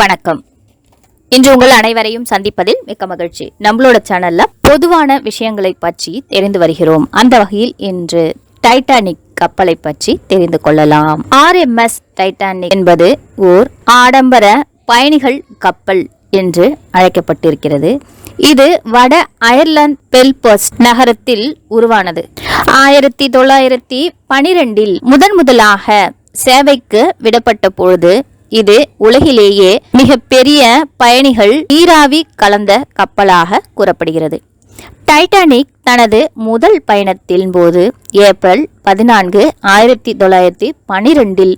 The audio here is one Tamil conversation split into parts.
வணக்கம். இன்று உங்கள் அனைவரையும் சந்திப்பதில் மிக்க மகிழ்ச்சி. நம்மளோட சேனல்ல பொதுவான விஷயங்களை பற்றி தெரிந்து வருகிறோம். அந்த வகையில் இன்று டைட்டானிக் கப்பலை பற்றி தெரிந்து கொள்ளலாம். ஆர்எம்எஸ் டைட்டானிக் என்பது ஓர் ஆடம்பர பயணிகள் கப்பல் என்று அழைக்கப்பட்டிருக்கிறது. இது வட அயர்லாந்து பெல்பஸ் நகரத்தில் உருவானது. ஆயிரத்தி தொள்ளாயிரத்தி பனிரெண்டில் முதன் முதலாக சேவைக்கு விடப்பட்ட பொழுது இது உலகிலேயே மிக பெரிய பயணிகள் நீராவி கலந்த கப்பலாக கூறப்படுகிறது. டைட்டானிக் தனது முதல் பயணத்தின் போது ஏப்ரல் பதினான்கு ஆயிரத்தி தொள்ளாயிரத்தி பனிரெண்டில்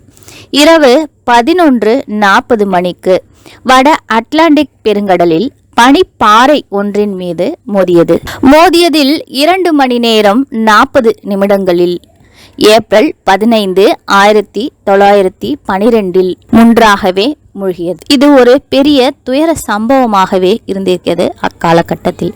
இரவு பதினொன்று நாற்பது மணிக்கு வட அட்லாண்டிக் பெருங்கடலில் பனிப்பாறை ஒன்றின் மீது மோதியது. மோதியதில் இரண்டு மணி நேரம் நாற்பது நிமிடங்களில் ஏப்ரல் பதினைந்து ஆயிரத்தி தொள்ளாயிரத்தி பனிரெண்டில் முன்றாகவே மூழ்கியது. இது ஒரு பெரிய துயர சம்பவமாகவே இருந்திருக்கிறது அக்காலகட்டத்தில்.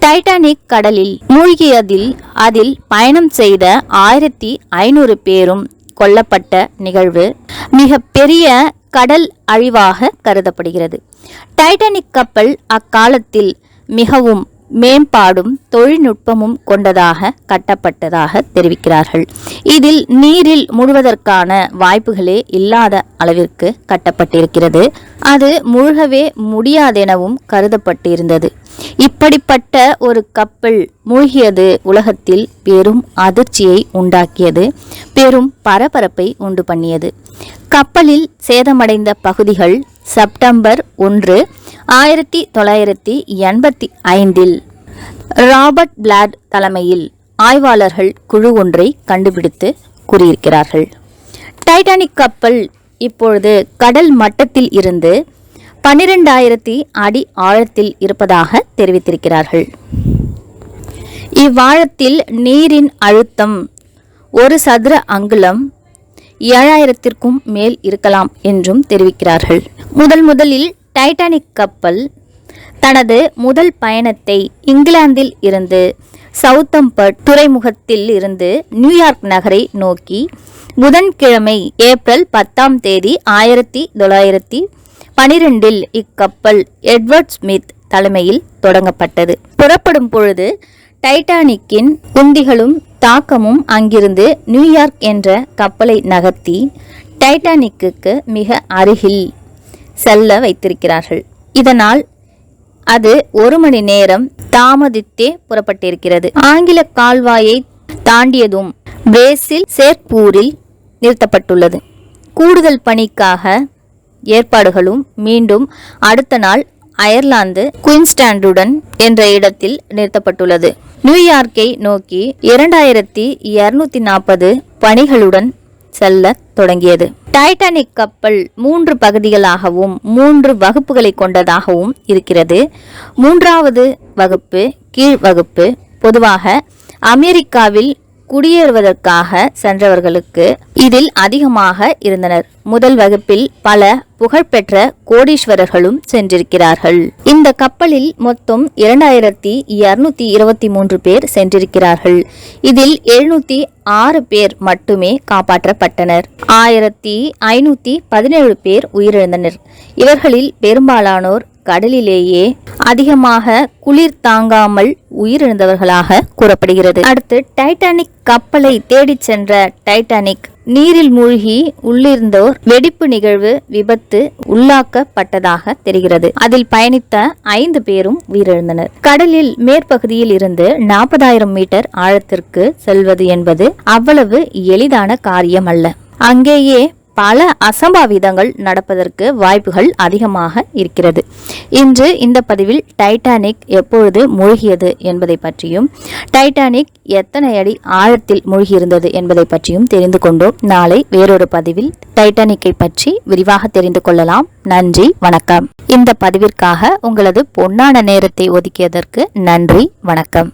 டைட்டானிக் கடலில் மூழ்கியதில் அதில் பயணம் செய்த ஆயிரத்தி ஐநூறு பேரும் கொல்லப்பட்ட நிகழ்வு மிக பெரிய கடல் அழிவாக கருதப்படுகிறது. டைட்டானிக் கப்பல் அக்காலத்தில் மிகவும் மேம்பாடும் தொழில்நுட்பமும் கொண்டதாக கட்டப்பட்டதாக தெரிவிக்கிறார்கள். இதில் நீரில் முழுவதற்கான வாய்ப்புகளே இல்லாத அளவிற்கு கட்டப்பட்டிருக்கிறது. அது முழுகவே முடியாதெனவும் கருதப்பட்டிருந்தது. இப்படிப்பட்ட ஒரு கப்பல் மூழ்கியது உலகத்தில் பெரும் அதிர்ச்சியை உண்டாக்கியது பெரும் பரபரப்பை உண்டு பண்ணியது. கப்பலில் சேதமடைந்த பகுதிகள் செப்டம்பர் ஒன்று ஆயிரத்தி தொள்ளாயிரத்தி எண்பத்தி ஐந்தில் ராபர்ட் பிளாட் தலைமையில் ஆய்வாளர்கள் குழு ஒன்றை கண்டுபிடித்து கூறியிருக்கிறார்கள். டைட்டானிக் கப்பல் இப்பொழுது கடல் மட்டத்தில் இருந்து பன்னிரெண்டாயிரத்தி அடி ஆழத்தில் இருப்பதாக தெரிவித்திருக்கிறார்கள். இவ்வாழத்தில் நீரின் அழுத்தம் ஒரு சதுர அங்குலம் ஏழாயிரத்திற்கும் மேல் இருக்கலாம் என்றும் தெரிவிக்கிறார்கள். முதல் முதலில் டைட்டானிக் கப்பல் தனது முதல் பயணத்தை இங்கிலாந்தில் இருந்து சவுத்தம்பர்ட் துறைமுகத்தில் இருந்து நியூயார்க் நகரை நோக்கி புதன்கிழமை ஏப்ரல் பத்தாம் தேதி ஆயிரத்தி தொள்ளாயிரத்தி பனிரெண்டில் இக்கப்பல் எட்வர்ட் ஸ்மித் தலைமையில் தொடங்கப்பட்டது. புறப்படும் பொழுது டைட்டானிக்கின் உந்திகளும் தாக்கமும் அங்கிருந்து நியூயார்க் என்ற கப்பலை நகர்த்தி டைட்டானிக்கு மிக அருகில் செல்ல வைத்திருக்கிறார்கள். இதனால் அது ஒரு மணி நேரம் தாமதித்தே புறப்பட்டிருக்கிறது. ஆங்கில கால்வாயை தாண்டியதும் பிரேசில் சேர்ப்பூரில் நிறுத்தப்பட்டுள்ளது. கூடுதல் பணிக்காக ஏற்பாடுகளும் மீண்டும் அடுத்த நாள் அயர்லாந்து குயின்ஸ்டாண்டுடன் என்ற இடத்தில் நிறுத்தப்பட்டுள்ளது. நியூயார்க்கை நோக்கி இரண்டாயிரத்தி இருநூத்தி நாற்பது பணிகளுடன் செல்ல தொடங்கியது. டைட்டானிக் கப்பல் மூன்று பகுதிகளாகவும் மூன்று வகுப்புகளை கொண்டதாகவும் இருக்கிறது. மூன்றாவது வகுப்பு கீழ் வகுப்பு. பொதுவாக அமெரிக்காவில் குடியேறுவதற்காக சென்றவர்களுக்கு இதில் அதிகமாக இருந்தனர். முதல் வகுப்பில் பல புகழ்பெற்ற கோடீஸ்வரர்களும் சென்றிருக்கிறார்கள். இந்த கப்பலில் மொத்தம் இரண்டாயிரத்தி இருநூத்தி இருபத்தி மூன்று பேர் சென்றிருக்கிறார்கள். இதில் எழுநூத்தி ஆறு பேர் மட்டுமே காப்பாற்றப்பட்டனர். ஆயிரத்தி ஐநூத்தி பதினேழு பேர் உயிரிழந்தனர். இவர்களில் பெரும்பாலானோர் கடலிலேயே அதிகமாக குளிர் தாங்காமல் உயிரிழந்தவர்களாக கூறப்படுகிறது. அடுத்து டைட்டானிக் கப்பலை தேடிச் சென்ற டைட்டானிக் நீரில் மூழ்கி உள்ளிருந்தோர் வெடிப்பு நிகழ்வு விபத்து உள்ளாக்கப்பட்டதாக தெரிகிறது. அதில் பயணித்த ஐந்து பேரும் உயிரிழந்தனர். கடலில் மேற்பகுதியில் இருந்து நாற்பதாயிரம் மீட்டர் ஆழத்திற்கு செல்வது என்பது அவ்வளவு எளிதான காரியம் அல்ல. அங்கேயே பல அசம்பாவிதங்கள் நடப்பதற்கு வாய்ப்புகள் அதிகமாக இருக்கிறது. இன்று இந்த பதிவில் டைட்டானிக் எப்பொழுது மூழ்கியது என்பதை பற்றியும் டைட்டானிக் எத்தனை அடி ஆழத்தில் மூழ்கியிருந்தது என்பதை பற்றியும் தெரிந்து கொண்டோம். நாளை வேறொரு பதிவில் டைட்டானிக்கை பற்றி விரிவாக தெரிந்து கொள்ளலாம். நன்றி வணக்கம். இந்த பதிவிற்காக உங்களது பொன்னான நேரத்தை ஒதுக்கியதற்கு நன்றி வணக்கம்.